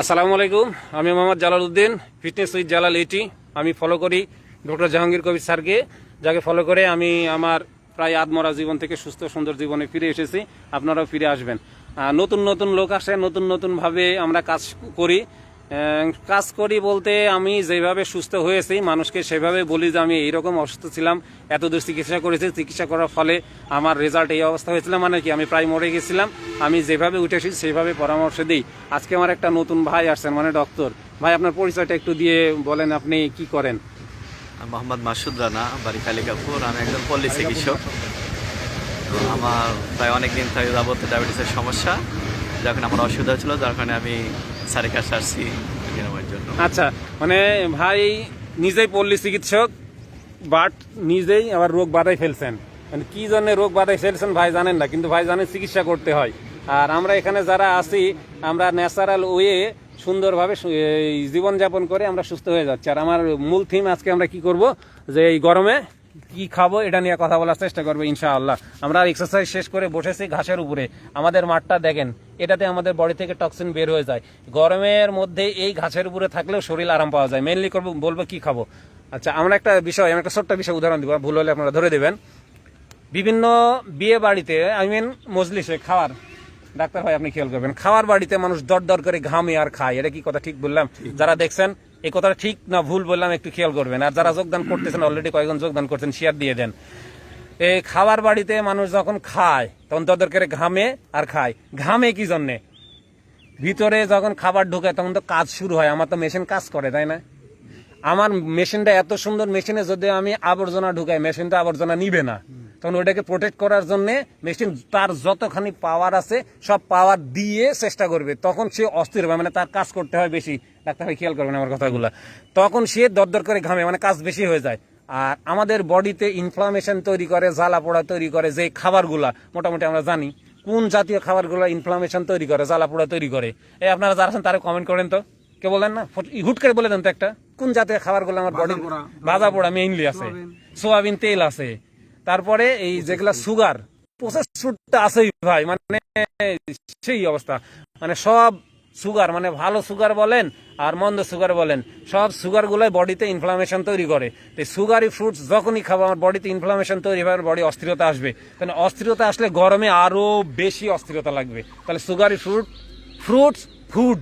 আসসালামু আলাইকুম, আমি মোহাম্মদ জালাল উদ্দিন ফিটনেস উইথ জালাল এটি আমি ফলো করি ডক্টর জাহাঙ্গীর কবির স্যারকে, যাকে ফলো করে আমি আমার প্রায় আদমরা জীবন থেকে সুস্থ, সুন্দর জীবনে ফিরে এসেছি। আপনারাও ফিরে আসবেন। নতুন নতুন লোক আসে, নতুন, নতুনভাবে আমরা কাজ করি। কাজ করি বলতে আমি যেভাবে সুস্থ হয়েছি, মানুষকে সেভাবে বলি যে আমি এইরকম অসুস্থ ছিলাম এত দূর চিকিৎসা করেছি। চিকিৎসা করার ফলে আমার রেজাল্ট এই অবস্থা হয়েছিল মানে কি আমি প্রায় মরে গেছিলাম। আমি যেভাবে উঠেছি, সেভাবে পরামর্শ দিই। আজকে আমার একটা নতুন ভাই আসছেন মানে ডক্টর ভাই, আপনার পরিচয়টা একটু দিয়ে বলেন আপনি কি করেন? মোহাম্মদ মাসুদ রানা, বাড়ি কালিকাপুর। আমি একজন পল্লী চিকিৎসক। আমার প্রায় অনেক দিন থেকে যাবত ডায়াবেটিসের সমস্যা, যখন আমার অসুবিধা ছিল যার কারণে আমি স্যারের কাছে আচ্ছা মানে ভাই নিজেই পল্লী চিকিৎসক বাট নিজেই আবার রোগ বাধাই ফেলছেন। মানে কি জন্য রোগ বাধাই ফেলছেন ভাই জানেন না, কিন্তু ভাই জানেন চিকিৎসা করতে হয়। আর আমরা এখানে যারা আছি, আমরা ন্যাচারাল ওয়ে সুন্দরভাবে জীবনযাপন করে আমরা সুস্থ হয়ে যাচ্ছি। আর আমার মূল থিম আজকে আমরা কি করব? যে এই গরমে কি খাব এটা নিয়ে কথা বলার চেষ্টা করব ইনশাআল্লাহ। আমরা এক্সারসাইজ শেষ করে বসেছি ঘাসের উপরে। আমাদের মাঠটা দেখেন এটাতে আমাদের বডি থেকে টক্সিন বের হয়ে যায়। গরমের মধ্যে এই ঘাসের উপরে থাকলেও শরীর আরাম পাওয়া যায়। মেনলি করব বলব কি খাব? আচ্ছা আমরা একটা বিষয় আমি একটা ছোট্ট বিষয় উদাহরণ দিব ভুল হলে আপনারা ধরে দেবেন। বিভিন্ন বিয়ে বাড়িতে আই মিন মজলিসে খাওয়ার ডাক্তার ভাই আপনি খেয়াল করবেন খাওয়ার বাড়িতে মানুষ দর দর করে ঘামে আর খায়। এটা কি কথা ঠিক বললাম? যারা দেখছেন এই কথাটা ঠিক না ভুল বললাম, একটু খেয়াল করবেন। আর যারা যোগদান করতেছেন অলরেডি কয়েকজন যোগদান করছেন শেয়ার দিয়ে দেন। এই খাবার বাড়িতে মানুষ যখন খায়, তখন দর দর করে ঘামে আর খায়। ঘামে কি জন্যে? ভিতরে যখন খাবার ঢোকে, তখন তো কাজ শুরু হয়। আমার তো মেশিন কাজ করে, তাই না? আমার মেশিনটা এত সুন্দর মেশিনে যদি আমি আবর্জনা ঢুকাই মেশিনটা আবর্জনা নিবে না। তখন ওইটাকে প্রোটেক্ট করার জন্য মেশিন তার যতখানি পাওয়ার আছে সব পাওয়ার দিয়ে চেষ্টা করবে। তখন সে অস্থির হবে মানে তার কাজ করতে হয় বেশি। ডাক্তার ভাই খেয়াল করবেন আমার কথাগুলো। তখন সে দরদর করে ঘামে মানে কাজ বেশি হয়ে যায়। আর আমাদের বডিতে ইনফ্লামেশন তৈরি করে জ্বালা পোড়া তৈরি করে যে খাবারগুলা মোটামুটি আমরা জানি কোন জাতীয় খাবারগুলো ইনফ্লামেশন তৈরি করে জ্বালা পোড়া তৈরি করে? এই আপনারা যারা আছেন তারা কমেন্ট করেন তো। কে বলেন না? হুট করে বলে দেন তো একটা। কোন জাতীয় খাবারগুলো আমার বডি ভাজা পোড়া। মেইনলি আছে। সোয়াবিন তেল আছে। তারপরে এই যেগুলা সুগার প্রসেস ফুডটা আছেই ভাই মানে সেই অবস্থা। মানে সব সুগার মানে ভালো সুগার বলেন আর মন্দ সুগার বলেন সব সুগার গুলাই বডিতে ইনফ্লামেশন তৈরি করে। তো সুগারি ফ্রুটস যখনই খাব আমার বডিতে ইনফ্লামেশন তৈরি হবে আমার বডি অস্থিরতা আসবে। তাহলে অস্থিরতা আসলে গরমে আরও বেশি অস্থিরতা লাগবে। তাহলে sugary fruit fruits food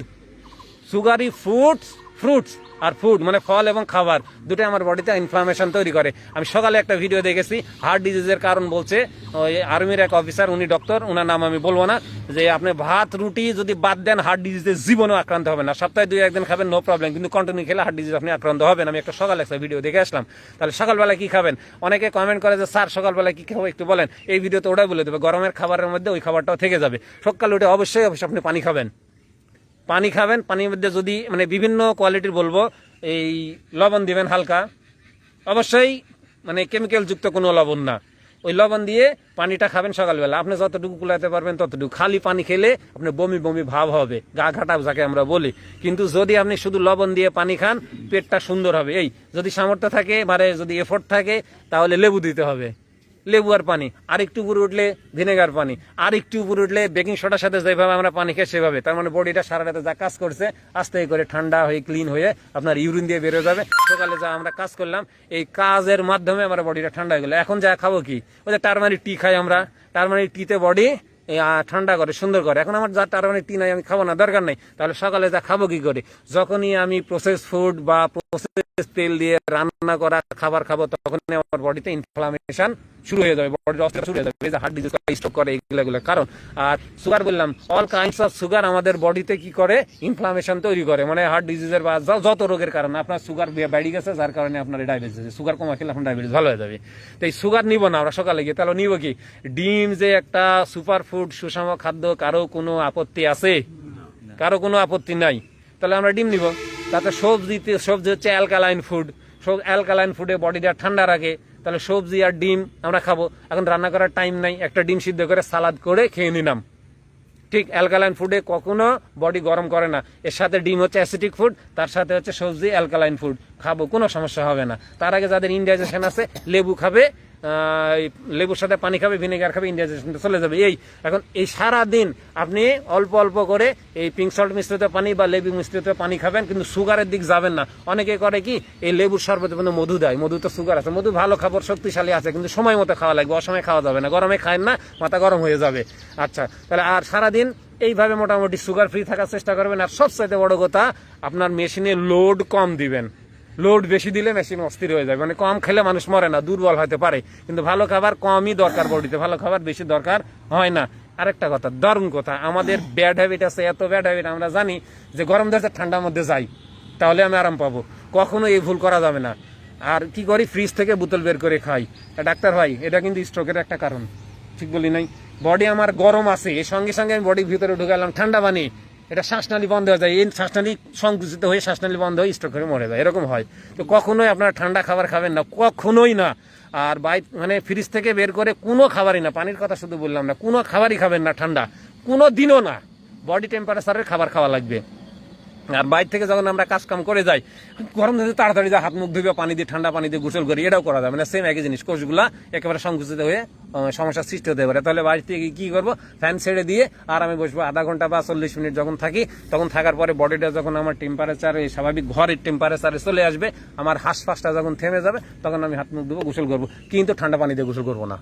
sugary fruits fruits আর ফুড মানে ফল এবং খাবার, দুটোই আমার বডিতে ইনফ্লামেশন তৈরি করে। আমি সকালে একটা ভিডিও দেখেছি হার্ট ডিজিজের কারণ বলছে, ওই আর্মির এক অফিসার উনি ডক্টর ওনার নাম আমি বলব না, যে আপনি ভাত, রুটি যদি বাদ দেন হার্ট ডিজিজের জীবনেও আক্রান্ত হবে না। সপ্তাহে দুই, একদিন খাবেন নো প্রবলেম কিন্তু কন্টিনিউ খেলে হার্ট ডিজিজ আপনি আক্রান্ত হবেন। আমি একটা সকালে একটা ভিডিও দেখে আসলাম। তাহলে সকালবেলা কি খাবেন? অনেকে কমেন্ট করে যে, স্যার সকালবেলা কি খাব? একটু বলেন। এই ভিডিওতে ওটাই বলে দেবে, গরমের খাবারের মধ্যে ওই খাবারটাও থেকে যাবে। সকালে উঠে অবশ্যই অবশ্যই আপনি পানি খাবেন। পানি খাবেন, পানির মধ্যে যদি মানে বিভিন্ন কোয়ালিটির বলব, এই লবণ দিবেন হালকা। অবশ্যই মানে কেমিক্যাল যুক্ত কোনো লবণ না। ওই লবণ দিয়ে পানিটা খাবেন সকালবেলা। আপনি যতটুকু কুলাতে পারবেন ততটুকু। খালি পানি খেলে আপনার বমি বমি ভাব হবে। গা ঘাটা যাকে আমরা বলি। কিন্তু যদি আপনি শুধু লবণ দিয়ে পানি খান, পেটটা সুন্দর হবে। এই, যদি সামর্থ্য থাকে মানে যদি এফোর্ট থাকে, তাহলে লেবু দিতে হবে। লেবু আর পানি আর একটু উপরে উঠলে ভিনেগার পানি আর একটু উপরে উঠলে বেকিং সোডার সাথে যেভাবে আমরা পানি খাই সেভাবে। তার মানে বডিটা সারা রাতে যা কাজ করছে, আস্তে করে ঠান্ডা হয়ে ক্লিন হয়ে আপনার ইউরিন দিয়ে বেরো যাবে। সকালে যা আমরা কাজ করলাম, এই কাজের মাধ্যমে আমার বডিটা ঠান্ডা হয়ে গেলো। এখন যা খাব কি? ওই যে টারমারিক টি খাই আমরা। টারমারিক টিতে বডি ঠান্ডা করে, সুন্দর করে। এখন আমার যা টারমারিক টি নাই, আমি খাব না, দরকার নেই। তাহলে সকালে যা খাব কি করে? যখনই আমি প্রসেস ফুড বা প্রসেস তেল দিয়ে রান্না করা খাবার খাব, তখনই আমার বডিতে ইনফ্লামেশন শুরু হয়ে যাবে বডির অস্থিরতা শুরু হয়ে যাবে হার্ট ডিজিজ স্ট্রোক করে এগুলো এগুলো। কারণ, আর সুগার বললাম অল কাইন্ডস অফ সুগার আমাদের বডিতে কি করে? ইনফ্লামেশন তৈরি করে। মানে হার্ট ডিজিজের বা যত রোগের কারণে, আপনার সুগার বেড়ে গেছে, যার কারণে আপনার ডায়াবেটিস আছে সুগার কমা খেলে আপনার ডায়াবেটিস ভালো হয়ে যাবে। তো এই সুগার নিব না আমরা সকালে গিয়ে। তাহলে নিব কি? ডিম যে একটা সুপার ফুড সুষম খাদ্য, কারও কোনো আপত্তি আছে? কারও কোনো আপত্তি নাই? তাহলে আমরা ডিম নিব। তাতে সবজিতে, সবজি হচ্ছে অ্যালকালাইন ফুড সব অ্যালকালাইন ফুডে বডিটা ঠান্ডা রাখে। তাহলে সবজি আর ডিম আমরা খাব। এখন রান্না করার টাইম নাই, একটা ডিম সিদ্ধ করে সালাদ করে খেয়ে নিলাম। ঠিক অ্যালকালাইন ফুডে কখনো বডি গরম করে না। এর সাথে ডিম হচ্ছে অ্যাসিডিক ফুড তার সাথে হচ্ছে সবজি অ্যালকালাইন ফুড খাব, কোনো সমস্যা হবে না। তার আগে যাদের ইন্ডাইজেশন আছে, লেবু খাবে লেবুর সাথে পানি খাবে, ভিনেগার খাবে ইন্ডিয়াজেশনটা চলে যাবে। এই, এখন এই সারা দিন আপনি অল্প অল্প করে এই পিঙ্ক সল্ট মিশ্রিত পানি বা লেবু মিশ্রিত পানি খাবেন, কিন্তু সুগারের দিক যাবেন না। অনেকে করে কি, এই লেবুর শরবতে কিন্তু মধু দেয়, মধু তো সুগার আছে। মধু ভালো খাবার, শক্তিশালী আছে, কিন্তু সময় মতো খাওয়া লাগবে, অসময় খাওয়া যাবে না। গরমে খায় না, মাথা গরম হয়ে যাবে। আচ্ছা তাহলে আর সারাদিন এইভাবে মোটামুটি সুগার ফ্রি থাকার চেষ্টা করবেন। আর সবচাইতে বড় কথা, আপনার মেশিনে লোড কম দিবেন। লোড বেশি দিলে মেশিন অস্থির হয়ে যাবে মানে কম খেলে মানুষ মরে না, দুর্বল হতে পারে। কিন্তু ভালো খাবার কমই দরকার বডিতে, ভালো খাবার বেশি দরকার হয় না। আরেকটা কথা, দারুণ কথা, আমাদের ব্যাড হ্যাবিট আছে, এত ব্যাড হ্যাবিট আমরা জানি যে গরম দেশে ঠান্ডার মধ্যে যাই, তাহলে আমি আরাম পাবো। কখনো এই ভুল করা যাবে না। আর কি করি ফ্রিজ থেকে বোতল বের করে খাই। ডাক্তার ভাই, এটা কিন্তু স্ট্রোকের একটা কারণ। ঠিক বলি নাই? বডি আমার গরম আছে, এর সঙ্গে সঙ্গে আমি বডির ভিতরে ঢুকালাম, ঠান্ডা পানি। এটা শ্বাসনালী বন্ধ হয়ে যায়, এই শ্বাসনালী সংকুচিত হয়ে শ্বাসনালী বন্ধ হয়ে স্ট্রোক করে মরে যায়, এরকম হয়। তো কখনোই আপনারা ঠান্ডা খাবার খাবেন না, কখনোই না। আর বাইক মানে ফ্রিজ থেকে বের করে কোনো খাবারই না, পানির কথা শুধু বললাম না, কোনো খাবারই খাবেন না ঠান্ডা, কোনো দিনও না। বডি টেম্পারেচারের খাবার খাওয়া লাগবে। আর বাইরে থেকে যখন আমরা কাজ কাম করে যাই, গরম দিনে তাড়াতাড়ি হাত মুখ ধুবে পানি দিয়ে, ঠান্ডা পানি দিয়ে গোসল করি, এটাও করা যাবে না। সেম একই জিনিস, কোষগুলা একেবারে সংকুচিত হয়ে সমস্যার সৃষ্টি হতে পারে। তাহলে বাড়ি থেকে কি করব? ফ্যান ছেড়ে দিয়ে আর আমি বসবো আধা ঘণ্টা বা চল্লিশ মিনিট যখন থাকি, তখন থাকার পরে বডিটা যখন আমার টেম্পারেচার এই স্বাভাবিক ঘরের টেম্পারেচারে চলে আসবে, আমার হাঁসফাঁসটা যখন থেমে যাবে, তখন আমি হাত মুখ ধুবো, গোসল করব। কিন্তু ঠান্ডা পানি দিয়ে গোসল করব না।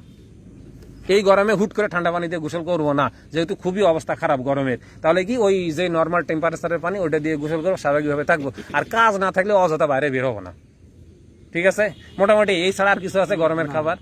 এই গরমে হুট করে ঠান্ডা পানি দিয়ে গোসল করব না। যেহেতু খুবই অবস্থা খারাপ গরমের। তাহলে কি ওই যে নর্মাল টেম্পারেচারের পানি ওটা দিয়ে গোসল করব, স্বাভাবিকভাবে থাকব। আর কাজ না থাকলে অযথা বাইরে বেরোবো না। ঠিক আছে? মোটামুটি এই ছাড়া আর কিছু আছে গরমের খাবার?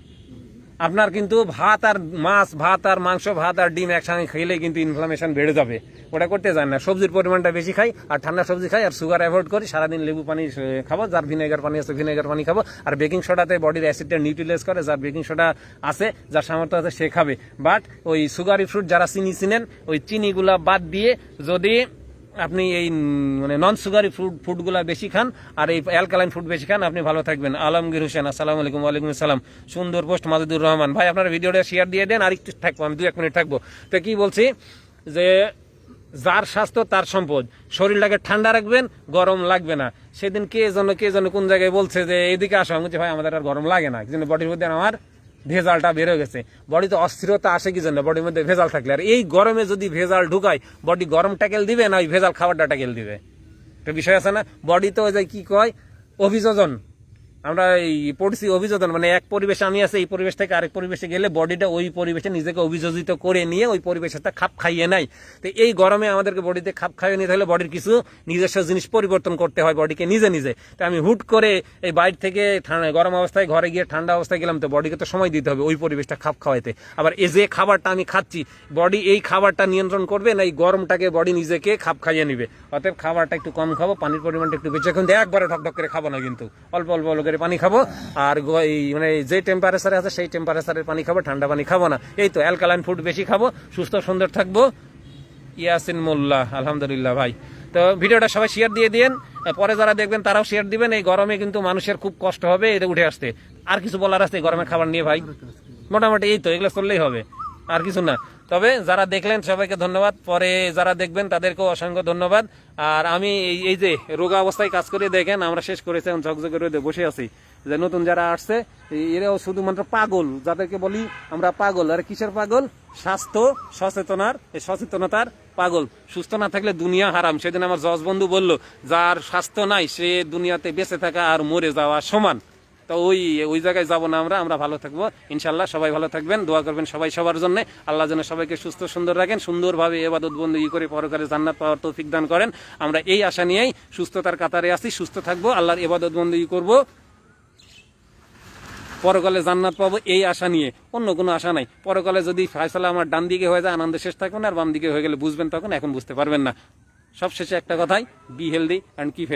আপনার কিন্তু ভাত আর মাছ, ভাত আর মাংস, ভাত আর ডিম একসঙ্গে খেলে কিন্তু ইনফ্লামেশন বেড়ে যাবে। ওটা করতে যান না। সবজির পরিমাণটা বেশি খাই আর ঠান্ডা সবজি খাই আর সুগার অ্যাভয়েড করি। সারাদিন লেবু পানি খাব। যার ভিনেগার পানি আছে ভিনেগার পানি খাব। আর বেকিং সোডাতে বডির অ্যাসিডটা নিউট্রিলাইজ করে, যার বেকিং সোডা আছে, যার সামর্থ্য আছে, সে খাবে। বাট ওই সুগারি ফ্রুট যারা চিনি চিনেন, ওই চিনিগুলা বাদ দিয়ে যদি আপনি এই মানে নন সুগারি ফুড ফুডগুলা বেশি খান আর এই অ্যালকালাইন ফুড বেশি খান, আপনি ভালো থাকবেন। আলমগীর হোসেন, আসসালামু আলাইকুম, ওয়ালাইকুম আসসালাম। সুন্দর পোস্ট মাজিদুর রহমান। ভাই, আপনার ভিডিওটা শেয়ার দিয়ে দেন আর একটু থাকব, আমি দু এক মিনিট থাকব। তো কি বলছি, যে যার স্বাস্থ্য, তার সম্পদ। শরীরটাকে ঠান্ডা রাখবেন, গরম লাগবে না। সেদিন কে যেন কে যেন কোন জায়গায় বলছে যে, এদিকে আসো। আমি ভাই, আমাদের আর গরম লাগে না। কিন্তু বডির মধ্যে আমার ভেজালটা বেরো গেছে। বডিতে অস্থিরতা আসে কি জন্য? বডির মধ্যে ভেজাল থাকলে। আর এই গরমে যদি ভেজাল ঢুকায় বডি গরম ট্যাকেল দিবে না ওই ভেজাল খাবারটা ট্যাকেল দিবে? একটা বিষয় আছে না? বডি তো ওই যে কি কয়? অভিযোজন। আমরা এই পড়ছি অভিযোজন মানে এক পরিবেশে আমি আছে, এই পরিবেশ থেকে আরেক পরিবেশে গেলে বডিটা ওই পরিবেশে নিজেকে অভিযোজিত করে নিয়ে ওই পরিবেশের খাপ খাইয়ে নেয়। তো এই গরমে আমাদেরকে বডিতে খাপ খাইয়ে নিতে হলে বডির কিছু নিজস্ব জিনিস পরিবর্তন করতে হয় বডিকে নিজে নিজে। তো আমি হুট করে এই বাইরে থেকে গরম অবস্থায় ঘরে গিয়ে ঠান্ডা অবস্থায় গেলাম, তো বডিকে তো সময় দিতে হবে ওই পরিবেশটা খাপ খাওয়াইতে। আবার এই যে খাবারটা আমি খাচ্ছি, বডি এই খাবারটা নিয়ন্ত্রণ করবে না এই গরমটাকে বডি নিজেকে খাপ খাইয়ে নিবে? অতএব খাবারটা একটু কম খাব, পানির পরিমাণটা একটু বেশি। কিন্তু একবারে ঠকঠক করে খাব না কিন্তু। অল্প অল্প অল্প করে পানি খাব। আর এই মানে যে টেম্পারেচারে আছে, সেই টেম্পারেচারের পানি খাব, ঠান্ডা পানি খাব না। এই তো অ্যালকালাইন ফুড বেশি খাব, সুস্থ, সুন্দর থাকব। ইয়াসিন মোল্লা, আলহামদুলিল্লাহ ভাই। তো ভিডিওটা সবাই শেয়ার দিয়ে দিন পরে যারা দেখবেন তারাও শেয়ার দিবেন। এই গরমে কিন্তু মানুষের খুব কষ্ট হবে এটা উঠে আসতে। আর কিছু বলার এই গরমের খাবার নিয়ে ভাই? মোটামুটি এই তো, এগুলো চললেই হবে। আর কিছু না। তবে যারা দেখলেন, সবাইকে ধন্যবাদ। পরে যারা দেখবেন, তাদেরকেও অসংখ্য ধন্যবাদ। আর আমি এই যে রোগা অবস্থায় কাজ করে দেখেন, আমরা শেষ করেছি এখন ঝকঝকে রোদে বসে আছি। যে নতুন যারা আসছে এরাও শুধুমাত্র পাগল। যাদেরকে বলি, আমরা পাগল। আর কিসের পাগল? স্বাস্থ্য সচেতনার সচেতনতার পাগল। সুস্থ না থাকলে দুনিয়া হারাম। সেদিন আমার জজ বন্ধু বলল, যার স্বাস্থ্য নাই, সে দুনিয়াতে বেঁচে থাকা আর মরে যাওয়া সমান। তো ওই ওই জায়গায় যাব না আমরা আমরা ভালো থাকব। ইনশাল্লাহ সবাই ভালো থাকবেন, দোয়া করবেন সবাই সবার জন্য। আল্লাহ যেন সবাইকে সুস্থ সুন্দর রাখেন, সুন্দরভাবে এবাদত বন্ধু ই করে পরকালে জান্নাত পাওয়ার তৌফিক দান করেন। আমরা এই আশা নিয়েই সুস্থতার কাতারে আছি, সুস্থ থাকব, আল্লাহর এবাদত বন্ধু ই করব। পরকালে জান্নাত পাবো এই আশা নিয়ে। অন্য কোনো আশা নাই। পরকালে যদি ফয়সালা আমার ডান দিকে হয়ে যায়, আনন্দ শেষ থাকবেন আর বাম দিকে হয়ে গেলে বুঝবেন তখন, এখন বুঝতে পারবেন না। সবশেষে একটা কথাই বি হেলদি অ্যান্ড কিপ